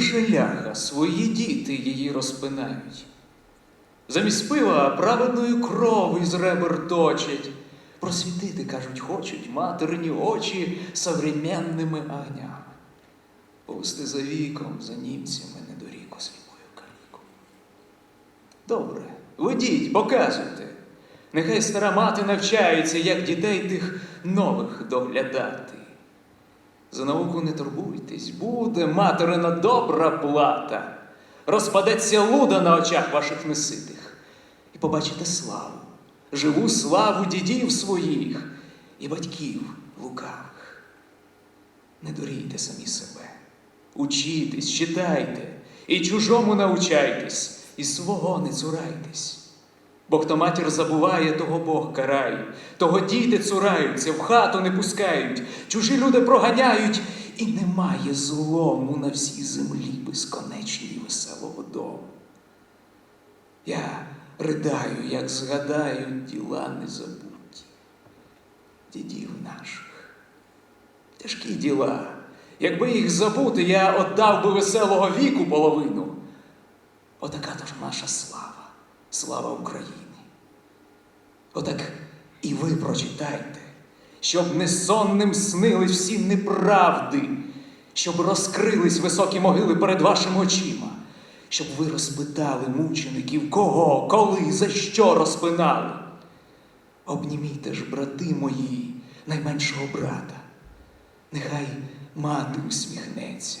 же ляха, свої діти її розпинають. Замість пива праведної крови з ребер точать. Просвітити, кажуть, хочуть материні очі современними огнями. Повести за віком, за німцями недоріку сліпою каліку. Добре, ведіть, показуйте. Нехай стара мати навчається, як дітей тих нових доглядати. За науку не турбуйтесь, буде материна добра плата. Розпадеться луда на очах ваших неситих, і побачите славу, живу славу дідів своїх і батьків лукавих. Не дурійте самі себе, учітесь, читайте, і чужому научайтесь, і свого не цурайтесь. Бо хто матір забуває, того Бог карає, того діти цураються, в хату не пускають, чужі люди проганяють, і немає злому на всій землі безконечній веселого дому. Я ридаю, як згадаю діла незабуті, дідів наших. Тяжкі діла. Якби їх забути, я отдав би веселого віку половину. Отака то ж наша слава слава України. Отак і ви прочитайте, щоб несонним снились всі неправди, щоб розкрились високі могили перед вашими очима, щоб ви розпитали мучеників, кого, коли, за що розпинали. Обнімійте ж, брати мої, найменшого брата. Нехай мати усміхнеться,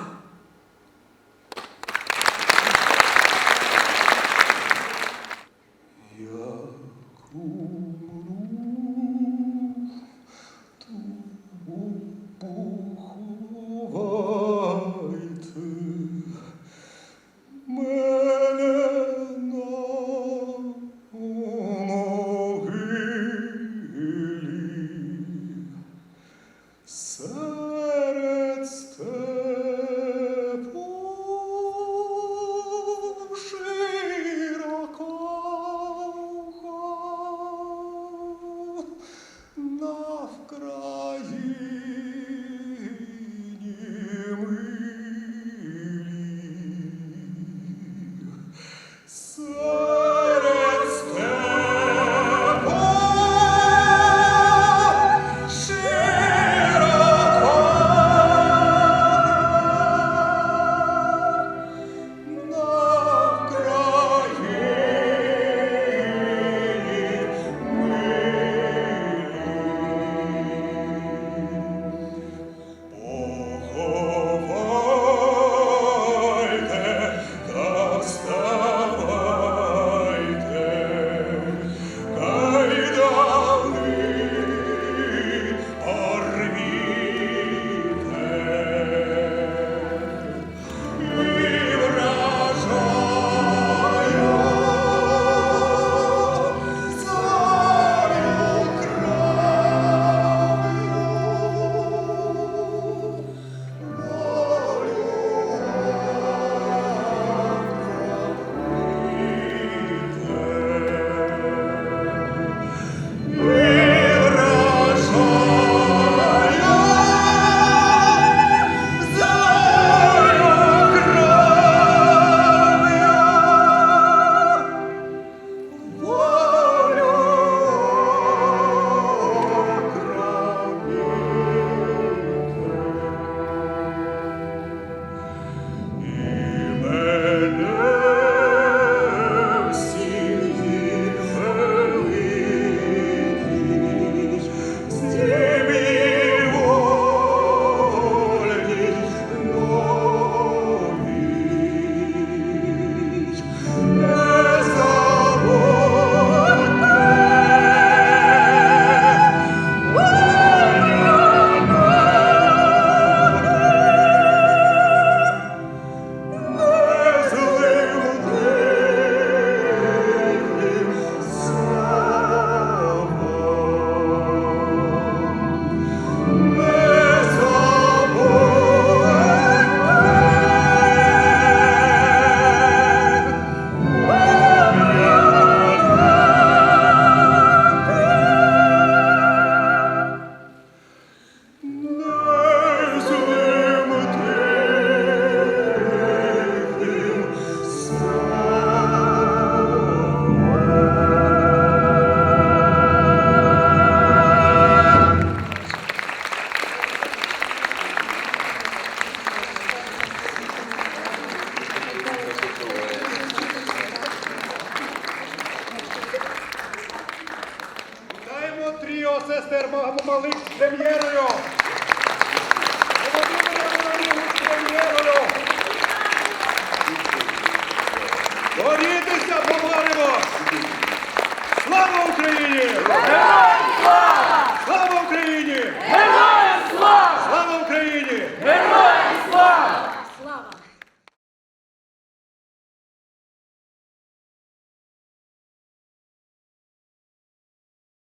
Прем'єрою. Прем'єрою. Борітеся, поборемо! Слава Україні!